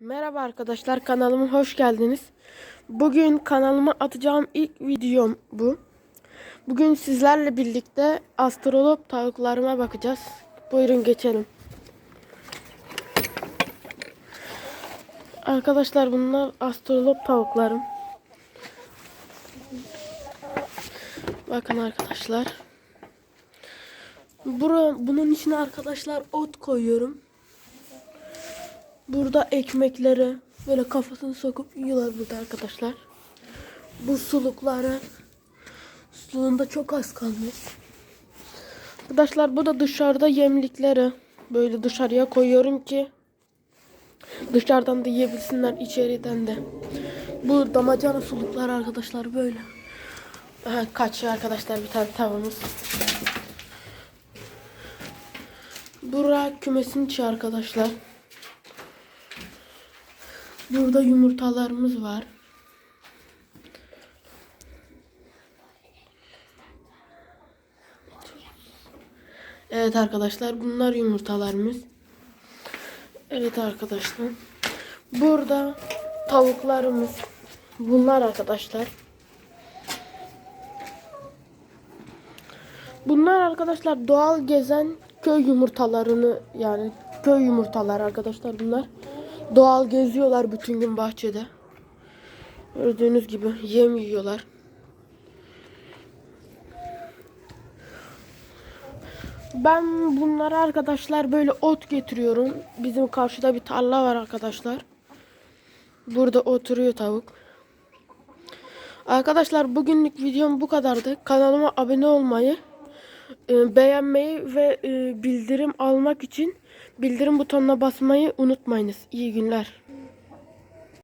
Merhaba arkadaşlar kanalıma hoş geldiniz. Bugün kanalıma atacağım ilk videom bu. Bugün sizlerle birlikte astrolog tavuklarıma bakacağız. Buyurun geçelim. Arkadaşlar bunlar astrolog tavuklarım. Bakın arkadaşlar. Bura, bunun içine arkadaşlar ot koyuyorum. Burada ekmekleri böyle kafasını sokup yiyorlar burada arkadaşlar. Bu sulukları suluğunda çok az kalmış. Arkadaşlar bu da dışarıda yemlikleri böyle dışarıya koyuyorum ki dışarıdan da yiyebilsinler içeriden de. Bu damacana suluklar arkadaşlar böyle. Aha, kaçıyor arkadaşlar bir tane tavamız. Bura kümesin içi arkadaşlar. Burada yumurtalarımız var. Evet arkadaşlar bunlar yumurtalarımız. Evet arkadaşlar. Burada tavuklarımız. Bunlar arkadaşlar. Bunlar arkadaşlar doğal gezen köy yumurtalarını yani köy yumurtaları arkadaşlar bunlar. Doğal geziyorlar bütün gün bahçede. Gördüğünüz gibi yem yiyorlar. Ben bunlara arkadaşlar böyle ot getiriyorum. Bizim karşıda bir tarla var arkadaşlar. Burada oturuyor tavuk. Arkadaşlar bugünlük videom bu kadardı. Kanalıma abone olmayı, e, beğenmeyi ve e, bildirim almak için bildirim butonuna basmayı unutmayınız. İyi günler.